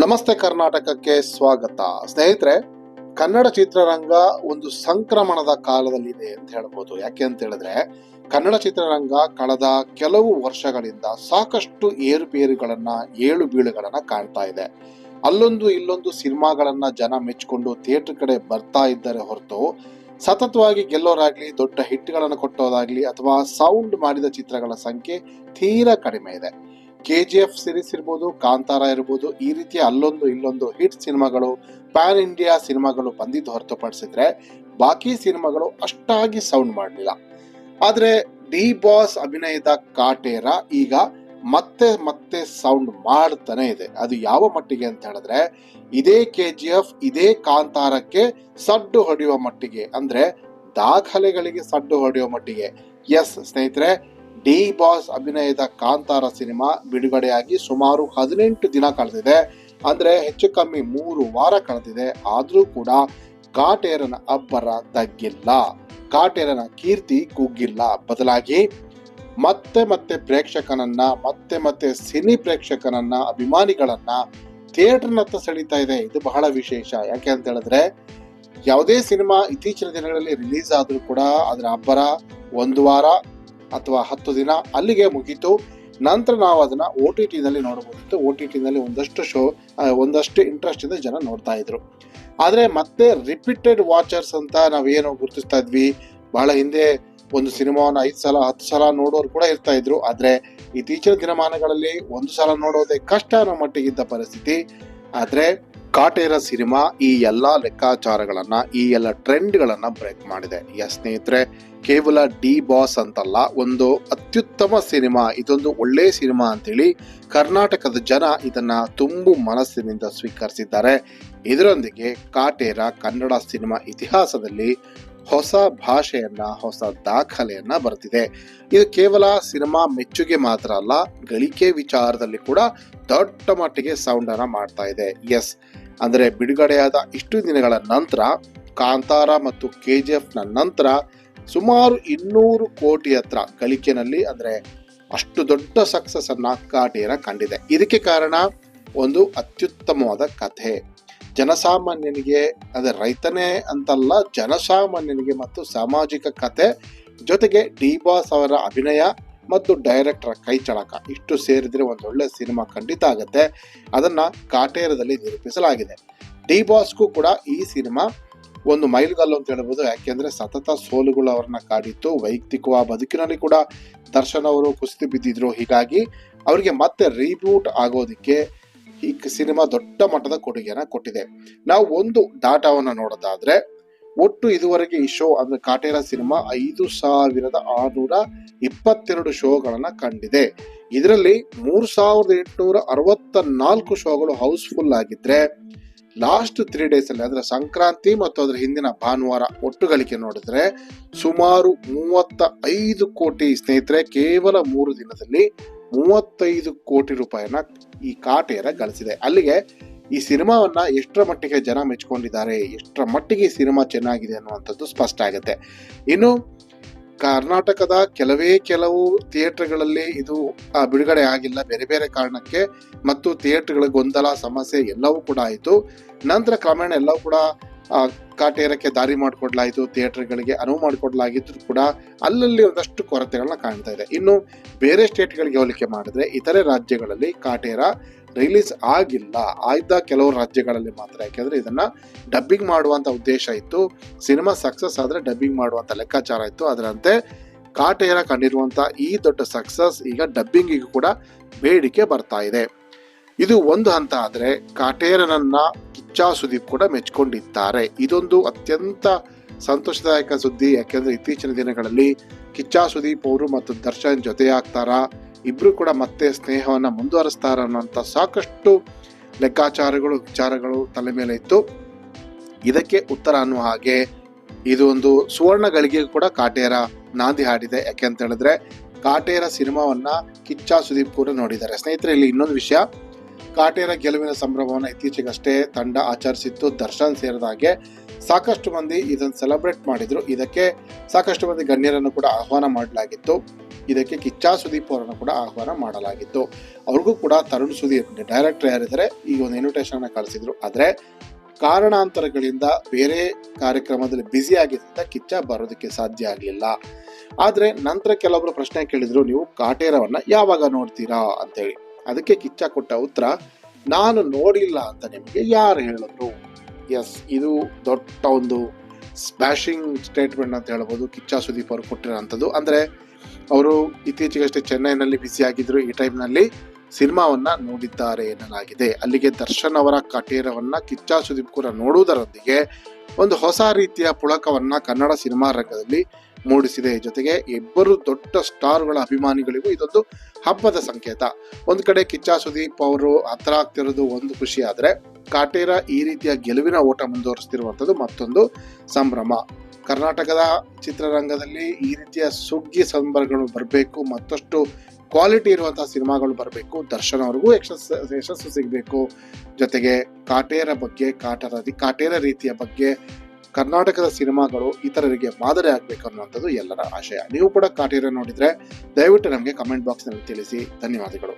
ನಮಸ್ತೆ ಕರ್ನಾಟಕಕ್ಕೆ ಸ್ವಾಗತ. ಸ್ನೇಹಿತರೆ, ಕನ್ನಡ ಚಿತ್ರರಂಗ ಒಂದು ಸಂಕ್ರಮಣದ ಕಾಲದಲ್ಲಿದೆ ಅಂತ ಹೇಳ್ಬೋದು. ಯಾಕೆ ಅಂತ ಹೇಳಿದ್ರೆ, ಕನ್ನಡ ಚಿತ್ರರಂಗ ಕಳೆದ ಕೆಲವು ವರ್ಷಗಳಿಂದ ಸಾಕಷ್ಟು ಏರುಪೇರುಗಳನ್ನ, ಏಳು ಬೀಳುಗಳನ್ನ ಕಾಣ್ತಾ ಇದೆ. ಅಲ್ಲೊಂದು ಇಲ್ಲೊಂದು ಸಿನಿಮಾಗಳನ್ನ ಜನ ಮೆಚ್ಚಿಕೊಂಡು ಥಿಯೇಟರ್ ಕಡೆ ಬರ್ತಾ ಇದ್ದಾರೆ ಹೊರತು ಸತತವಾಗಿ ಗೆಲ್ಲೋರಾಗ್ಲಿ, ದೊಡ್ಡ ಹಿಟ್ಗಳನ್ನು ಕೊಟ್ಟೋದಾಗ್ಲಿ ಅಥವಾ ಸೌಂಡ್ ಮಾಡಿದ ಚಿತ್ರಗಳ ಸಂಖ್ಯೆ ತೀರಾ ಕಡಿಮೆ ಇದೆ. ಕೆ ಜಿ ಎಫ್ ಸಿರೀಸ್ ಇರ್ಬೋದು, ಕಾಂತಾರ ಇರ್ಬೋದು, ಈ ರೀತಿಯ ಅಲ್ಲೊಂದು ಇಲ್ಲೊಂದು ಹಿಟ್ ಸಿನಿಮಾಗಳು ಪ್ಯಾನ್ ಇಂಡಿಯಾ ಸಿನಿಮಾಗಳು ಬಂದಿದ್ದು ಹೊರತುಪಡಿಸಿದ್ರೆ ಬಾಕಿ ಸಿನಿಮಾಗಳು ಅಷ್ಟಾಗಿ ಸೌಂಡ್ ಮಾಡಲಿಲ್ಲ. ಆದರೆ ಡಿ ಬಾಸ್ ಅಭಿನಯದ ಕಾಟೇರ ಈಗ ಮತ್ತೆ ಮತ್ತೆ ಸೌಂಡ್ ಮಾಡ್ತಾನೆ ಇದೆ. ಅದು ಯಾವ ಮಟ್ಟಿಗೆ ಅಂತ ಹೇಳಿದ್ರೆ, ಇದೇ ಕೆ ಜಿ ಎಫ್ ಇದೇ ಕಾಂತಾರಕ್ಕೆ ಸಡ್ಡು ಹೊಡೆಯುವ ಮಟ್ಟಿಗೆ, ಅಂದ್ರೆ ದಾಖಲೆಗಳಿಗೆ ಸಡ್ಡು ಹೊಡೆಯುವ ಮಟ್ಟಿಗೆ. ಎಸ್ ಸ್ನೇಹಿತರೆ ಡಿ ಬಾಸ್ ಅಭಿನಯದ ಕಾಂತಾರ ಸಿನಿಮಾ ಬಿಡುಗಡೆಯಾಗಿ ಸುಮಾರು ಹದಿನೆಂಟು ದಿನ ಕಳೆದಿದೆ. ಅಂದ್ರೆ ಹೆಚ್ಚು ಕಮ್ಮಿ ಮೂರು ವಾರ ಕಳೆದಿದೆ. ಆದ್ರೂ ಕೂಡ ಕಾಟೇರನ ಅಬ್ಬರ ತಗ್ಗಿಲ್ಲ. ಕಾಟೇರನ ಕೀರ್ತಿ ಕುಗ್ಗಿಲ್ಲ. ಬದಲಾಗಿ ಮತ್ತೆ ಮತ್ತೆ ಪ್ರೇಕ್ಷಕನನ್ನ, ಮತ್ತೆ ಮತ್ತೆ ಸಿನಿ ಪ್ರೇಕ್ಷಕನನ್ನ, ಅಭಿಮಾನಿಗಳನ್ನ ಥಿಯೇಟರ್ನತ್ತ ಸೆಳೀತಾ ಇದೆ. ಇದು ಬಹಳ ವಿಶೇಷ. ಯಾಕೆ ಅಂತ ಹೇಳಿದ್ರೆ, ಯಾವುದೇ ಸಿನಿಮಾ ಇತ್ತೀಚಿನ ದಿನಗಳಲ್ಲಿ ರಿಲೀಸ್ ಆದರೂ ಕೂಡ ಅದರ ಅಬ್ಬರ ಒಂದು ವಾರ ಅಥವಾ ಹತ್ತು ದಿನ ಅಲ್ಲಿಗೆ ಮುಗೀತು. ನಂತರ ನಾವು ಅದನ್ನ ಒ ಟಿ ಟಿನಲ್ಲಿ ನೋಡಬಹುದಿತ್ತು ಒ ಟಿ ಟಿನಲ್ಲಿ ಒಂದಷ್ಟು ಶೋ ಒಂದಷ್ಟು ಇಂಟ್ರೆಸ್ಟ್ ಇಂದ ಜನ ನೋಡ್ತಾ ಇದ್ರು. ಆದ್ರೆ ಮತ್ತೆ ರಿಪೀಟೆಡ್ ವಾಚರ್ಸ್ ಅಂತ ನಾವೇನು ಗುರುತಿಸ್ತಾ ಇದ್ವಿ. ಬಹಳ ಹಿಂದೆ ಒಂದು ಸಿನಿಮಾವನ್ನು ಐದು ಸಲ, ಹತ್ತು ಸಲ ನೋಡೋರು ಕೂಡ ಇರ್ತಾ ಇದ್ರು. ಆದ್ರೆ ಇತ್ತೀಚಿನ ದಿನಮಾನಗಳಲ್ಲಿ ಒಂದು ಸಲ ನೋಡೋದೇ ಕಷ್ಟ ಅನ್ನೋ ಮಟ್ಟಿಗಿದ್ದ ಪರಿಸ್ಥಿತಿ. ಆದರೆ ಕಾಟೇರ ಸಿನಿಮಾ ಈ ಎಲ್ಲಾ ಲೆಕ್ಕಾಚಾರಗಳನ್ನು, ಈ ಎಲ್ಲ ಟ್ರೆಂಡ್ಗಳನ್ನು ಬ್ರೇಕ್ ಮಾಡಿದೆ. ಯ ಸ್ನೇಹಿತರೆ, ಕೇವಲ ಡಿ ಬಾಸ್ ಅಂತಲ್ಲ, ಒಂದು ಅತ್ಯುತ್ತಮ ಸಿನಿಮಾ, ಇದೊಂದು ಒಳ್ಳೆ ಸಿನಿಮಾ ಅಂತೇಳಿ ಕರ್ನಾಟಕದ ಜನ ಇದನ್ನ ತುಂಬು ಮನಸ್ಸಿನಿಂದ ಸ್ವೀಕರಿಸಿದ್ದಾರೆ. ಇದರೊಂದಿಗೆ ಕಾಟೇರ ಕನ್ನಡ ಸಿನಿಮಾ ಇತಿಹಾಸದಲ್ಲಿ ಹೊಸ ಭಾಷೆಯನ್ನ, ಹೊಸ ದಾಖಲೆಯನ್ನ ಬರೆದಿದೆ ಇದು ಕೇವಲ ಸಿನಿಮಾ ಮೆಚ್ಚುಗೆ ಮಾತ್ರ ಅಲ್ಲ, ಗಳಿಕೆ ವಿಚಾರದಲ್ಲಿ ಕೂಡ ದೊಡ್ಡ ಮಟ್ಟಿಗೆ ಸೌಂಡ್ ಅನ್ನ ಮಾಡ್ತಾ ಇದೆ. ಎಸ್ ಅಂದ್ರೆ ಬಿಡುಗಡೆಯಾದ ಇಷ್ಟು ದಿನಗಳ ನಂತರ, ಕಾಂತಾರ ಮತ್ತು ಕೆ ಜಿ ಎಫ್ನ ನಂತರ ಸುಮಾರು ಇನ್ನೂರು ಕೋಟಿ ಹತ್ರ ಗಳಿಕೆನಲ್ಲಿ ಅಂದ್ರೆ ಅಷ್ಟು ದೊಡ್ಡ ಸಕ್ಸಸ್ ಅನ್ನ ಕಾಟಿಯನ್ನ ಕಂಡಿದೆ. ಇದಕ್ಕೆ ಕಾರಣ ಒಂದು ಅತ್ಯುತ್ತಮವಾದ ಕಥೆ. ಜನಸಾಮಾನ್ಯನಿಗೆ, ಅದೇ ರೈತನೇ ಅಂತಲ್ಲ, ಜನಸಾಮಾನ್ಯನಿಗೆ ಮತ್ತು ಸಾಮಾಜಿಕ ಕತೆ ಜೊತೆಗೆ ಡಿ ಬಾಸ್ ಅವರ ಅಭಿನಯ ಮತ್ತು ಡೈರೆಕ್ಟರ್ ಕೈ ಚಳಕ ಇಷ್ಟು ಸೇರಿದ್ರೆ ಒಂದು ಒಳ್ಳೆ ಸಿನಿಮಾ ಖಂಡಿತ ಆಗುತ್ತೆ. ಅದನ್ನ ಕಾಟೇರದಲ್ಲಿ ನಿರೂಪಿಸಲಾಗಿದೆ. ಡಿ ಬಾಸ್ಗೂ ಕೂಡ ಈ ಸಿನಿಮಾ ಒಂದು ಮೈಲುಗಲ್ಲು ಅಂತ ಹೇಳ್ಬೋದು. ಯಾಕೆಂದ್ರೆ ಸತತ ಸೋಲುಗಳು ಅವರನ್ನ ಕಾಡಿತ್ತು. ವೈಯಕ್ತಿಕ ಬದುಕಿನಲ್ಲಿ ಕೂಡ ದರ್ಶನ್ ಅವರು ಕುಸಿದು ಬಿದ್ದಿದ್ರು. ಹೀಗಾಗಿ ಅವರಿಗೆ ಮತ್ತೆ ರೀಬೂಟ್ ಆಗೋದಿಕ್ಕೆ ಈ ಸಿನಿಮಾ ದೊಡ್ಡ ಮಟ್ಟದ ಕೊಡುಗೆಯನ್ನ ಕೊಟ್ಟಿದೆ. ನಾವು ಒಂದು ಡಾಟಾವನ್ನ ನೋಡೋದಾದ್ರೆ, ಒಟ್ಟು ಇದುವರೆಗೆ ಈ ಶೋ ಅಂದ್ರೆ ಕಾಟೇರ ಸಿನಿಮಾ ಐದು ಸಾವಿರದ ಆರುನೂರ ಇಪ್ಪತ್ತೆರಡು ಶೋಗಳನ್ನ ಕಂಡಿದೆ. ಇದರಲ್ಲಿ ಮೂರು ಸಾವಿರದ ಎಂಟುನೂರ ಅರವತ್ತ ನಾಲ್ಕು ಶೋಗಳು ಹೌಸ್ಫುಲ್ ಆಗಿದ್ರೆ, ಲಾಸ್ಟ್ ತ್ರೀ ಡೇಸ್ ಅಲ್ಲಿ ಅಂದ್ರೆ ಸಂಕ್ರಾಂತಿ ಮತ್ತು ಅದರ ಹಿಂದಿನ ಭಾನುವಾರ ಒಟ್ಟು ಗಳಿಕೆ ನೋಡಿದ್ರೆ, ಸುಮಾರು ಮೂವತ್ತ ಐದು ಕೋಟಿ ಸ್ನೇಹಿತರೆ ಕೇವಲ ಮೂರು ದಿನದಲ್ಲಿ ಮೂವತ್ತೈದು ಕೋಟಿ ರೂಪಾಯಿನ ಈ ಕಾಟೇರ ಗಳಿಸಿದೆ. ಅಲ್ಲಿಗೆ ಈ ಸಿನಿಮಾವನ್ನ ಎಷ್ಟರ ಮಟ್ಟಿಗೆ ಜನ ಮೆಚ್ಕೊಂಡಿದ್ದಾರೆ, ಎಷ್ಟರ ಮಟ್ಟಿಗೆ ಈ ಸಿನಿಮಾ ಚೆನ್ನಾಗಿದೆ ಅನ್ನುವಂಥದ್ದು ಸ್ಪಷ್ಟ ಆಗುತ್ತೆ. ಇನ್ನು ಕರ್ನಾಟಕದ ಕೆಲವೇ ಕೆಲವು ಥಿಯೇಟರ್ಗಳಲ್ಲಿ ಇದು ಬಿಡುಗಡೆ ಆಗಿಲ್ಲ. ಬೇರೆ ಬೇರೆ ಕಾರಣಕ್ಕೆ ಮತ್ತು ಥಿಯೇಟರ್ಗಳ ಗೊಂದಲ, ಸಮಸ್ಯೆ ಎಲ್ಲವೂ ಕೂಡ ಆಯಿತು. ನಂತರ ಕ್ರಮೇಣ ಎಲ್ಲವೂ ಕೂಡ ಕಾಟೇರಕ್ಕೆ ದಾರಿ ಮಾಡಿಕೊಡ್ಲಾಯಿತು, ಥಿಯೇಟರ್ಗಳಿಗೆ ಅನುವು ಮಾಡಿಕೊಡ್ಲಾಗಿದ್ರು ಕೂಡ ಅಲ್ಲಲ್ಲಿ ಒಂದಷ್ಟು ಕೊರತೆಗಳನ್ನ ಕಾಣ್ತಾ ಇದೆ. ಇನ್ನು ಬೇರೆ ಸ್ಟೇಟ್ಗಳಿಗೆ ಹೋಲಿಕೆ ಮಾಡಿದ್ರೆ ಇತರೆ ರಾಜ್ಯಗಳಲ್ಲಿ ಕಾಟೇರ ರಿಲೀಸ್ ಆಗಿಲ್ಲ. ಆಯ್ದ ಕೆಲವು ರಾಜ್ಯಗಳಲ್ಲಿ ಮಾತ್ರ. ಯಾಕೆಂದ್ರೆ ಇದನ್ನ ಡಬ್ಬಿಂಗ್ ಮಾಡುವಂತ ಉದ್ದೇಶ ಇತ್ತು. ಸಿನಿಮಾ ಸಕ್ಸಸ್ ಆದ್ರೆ ಡಬ್ಬಿಂಗ್ ಮಾಡುವಂತ ಲೆಕ್ಕಾಚಾರ ಇತ್ತು. ಅದರಂತೆ ಕಾಟೇರ ಕಂಡಿರುವಂತ ಈ ದೊಡ್ಡ ಸಕ್ಸಸ್ ಈಗ ಡಬ್ಬಿಂಗಿಗೂ ಕೂಡ ಬೇಡಿಕೆ ಬರ್ತಾ ಇದೆ. ಇದು ಒಂದು ಹಂತ ಆದ್ರೆ ಕಾಟೇರನನ್ನ ಕಿಚ್ಚಾ ಸುದೀಪ್ ಕೂಡ ಮೆಚ್ಕೊಂಡಿದ್ದಾರೆ. ಇದೊಂದು ಅತ್ಯಂತ ಸಂತೋಷದಾಯಕ ಸುದ್ದಿ. ಯಾಕೆಂದ್ರೆ ಇತ್ತೀಚಿನ ದಿನಗಳಲ್ಲಿ ಕಿಚ್ಚಾ ಸುದೀಪ್ ಅವರು ಮತ್ತು ದರ್ಶನ್ ಜೊತೆಯಾಗ್ತಾರಾ ಇಬ್ರು ಕೂಡ ಮತ್ತೆ ಸ್ನೇಹವನ್ನ ಮುಂದುವರಿಸ್ತಾರ ಅನ್ನೋಂಥ ಸಾಕಷ್ಟು ಲೆಕ್ಕಾಚಾರಗಳು, ವಿಚಾರಗಳು ತಲೆ ಮೇಲೆ ಇತ್ತು. ಇದಕ್ಕೆ ಉತ್ತರ ಅನ್ನುವ ಹಾಗೆ ಇದು ಒಂದು ಸುವರ್ಣ ಗಳಿಗೆ ಕೂಡ ಕಾಟೇರ ನಾಂದಿ ಹಾಡಿದೆ. ಯಾಕೆ ಅಂತ ಹೇಳಿದ್ರೆ ಕಾಟೇರ ಸಿನಿಮಾವನ್ನ ಕಿಚ್ಚ ಸುದೀಪ್ ಕೂಡ ನೋಡಿದ್ದಾರೆ. ಸ್ನೇಹಿತರೆ, ಇಲ್ಲಿ ಇನ್ನೊಂದು ವಿಷಯ. ಕಾಟೇರ ಗೆಲುವಿನ ಸಂಭ್ರಮವನ್ನು ಇತ್ತೀಚೆಗಷ್ಟೇ ತಂಡ ಆಚರಿಸಿತ್ತು. ದರ್ಶನ್ ಸೇರಿದ ಹಾಗೆ ಸಾಕಷ್ಟು ಮಂದಿ ಇದನ್ನು ಸೆಲೆಬ್ರೇಟ್ ಮಾಡಿದ್ರು. ಇದಕ್ಕೆ ಸಾಕಷ್ಟು ಮಂದಿ ಗಣ್ಯರನ್ನು ಕೂಡ ಆಹ್ವಾನ ಮಾಡಲಾಗಿತ್ತು. ಇದಕ್ಕೆ ಕಿಚ್ಚಾ ಸುದೀಪ್ ಅವರನ್ನು ಕೂಡ ಆಹ್ವಾನ ಮಾಡಲಾಗಿತ್ತು. ಅವ್ರಿಗೂ ಕೂಡ ತರುಣ್ ಸುದೀಪ್ ಡೈರೆಕ್ಟರ್ ಯಾರಿದ್ದಾರೆ ಈ ಒಂದು ಇನ್ವಿಟೇಷನ್ ಕಳಿಸಿದ್ರು. ಆದ್ರೆ ಕಾರಣಾಂತರಗಳಿಂದ ಬೇರೆ ಕಾರ್ಯಕ್ರಮದಲ್ಲಿ ಬ್ಯುಸಿ ಆಗಿದ್ದರಿಂದ ಕಿಚ್ಚ ಬರೋದಕ್ಕೆ ಸಾಧ್ಯ ಆಗಲಿಲ್ಲ. ಆದರೆ ನಂತರ ಕೆಲವೊಬ್ರು ಪ್ರಶ್ನೆ ಕೇಳಿದ್ರು, ನೀವು ಕಾಟೇರವನ್ನ ಯಾವಾಗ ನೋಡ್ತೀರಾ? ಅಂತೇಳಿ. ಅದಕ್ಕೆ ಕಿಚ್ಚ ಕೊಟ್ಟ ಉತ್ತರ, ನಾನು ನೋಡಿಲ್ಲ ಅಂತ ನಿಮಗೆ ಯಾರು ಹೇಳಿದ್ರು? ಎಸ್ ಇದು ದೊಡ್ಡ ಒಂದು ಸ್ಮ್ಯಾಶಿಂಗ್ ಸ್ಟೇಟ್ಮೆಂಟ್ ಅಂತ ಹೇಳ್ಬೋದು. ಕಿಚ್ಚ ಸುದೀಪ್ ಅವರು ಕೊಟ್ಟಿರೋಂಥದ್ದು. ಅಂದರೆ, ಅವರು ಇತ್ತೀಚೆಗಷ್ಟೇ ಚೆನ್ನೈನಲ್ಲಿ ಬ್ಯುಸಿ ಆಗಿದ್ದರು ಈ ಟೈಮ್ನಲ್ಲಿ ಸಿನಿಮಾವನ್ನ ನೋಡಿದ್ದಾರೆ ಎನ್ನಲಾಗಿದೆ. ಅಲ್ಲಿಗೆ ದರ್ಶನ್ ಅವರ ಕಟೇರವನ್ನ ಕಿಚ್ಚ ಸುದೀಪ್ ಕೂಡ ನೋಡುವುದರೊಂದಿಗೆ ಒಂದು ಹೊಸ ರೀತಿಯ ಪುಳಕವನ್ನ ಕನ್ನಡ ಸಿನಿಮಾ ರಂಗದಲ್ಲಿ ಮೂಡಿಸಿದೆ. ಜೊತೆಗೆ ಇಬ್ಬರು ದೊಡ್ಡ ಸ್ಟಾರ್ಗಳ ಅಭಿಮಾನಿಗಳಿಗೂ ಇದೊಂದು ಹಬ್ಬದ ಸಂಕೇತ. ಒಂದು ಕಡೆ ಕಿಚ್ಚ ಸುದೀಪ್ ಅವರು ಹತ್ರ ಆಗ್ತಿರೋದು ಒಂದು ಖುಷಿ ಆದ್ರೆ ಕಾಟೇರ ಈ ರೀತಿಯ ಗೆಲುವಿನ ಓಟ ಮುಂದುವರಿಸ್ತಿರುವಂಥದ್ದು ಮತ್ತೊಂದು ಸಂಭ್ರಮ. ಕರ್ನಾಟಕದ ಚಿತ್ರರಂಗದಲ್ಲಿ ಈ ರೀತಿಯ ಸುಗ್ಗಿ ಸಂಭ್ರಮಗಳು ಬರಬೇಕು, ಮತ್ತಷ್ಟು ಕ್ವಾಲಿಟಿ ಇರುವಂತಹ ಸಿನಿಮಾಗಳು ಬರಬೇಕು, ದರ್ಶನ್ ಅವ್ರಿಗೂ ಯಶಸ್ಸು ಯಶಸ್ಸು ಸಿಗಬೇಕು. ಜೊತೆಗೆ ಕಾಟೇರ ಬಗ್ಗೆ, ಕಾಟರ ಕಾಟೇರ ರೀತಿಯ ಬಗ್ಗೆ ಕರ್ನಾಟಕದ ಸಿನಿಮಾಗಳು ಇತರರಿಗೆ ಮಾದರಿ ಆಗಬೇಕು ಅನ್ನುವಂಥದ್ದು ಎಲ್ಲರ ಆಶಯ. ನೀವು ಕೂಡ ಕಾಟೇರ ನೋಡಿದ್ರೆ ದಯವಿಟ್ಟು ನಮಗೆ ಕಮೆಂಟ್ ಬಾಕ್ಸ್ನಲ್ಲಿ ತಿಳಿಸಿ. ಧನ್ಯವಾದಗಳು.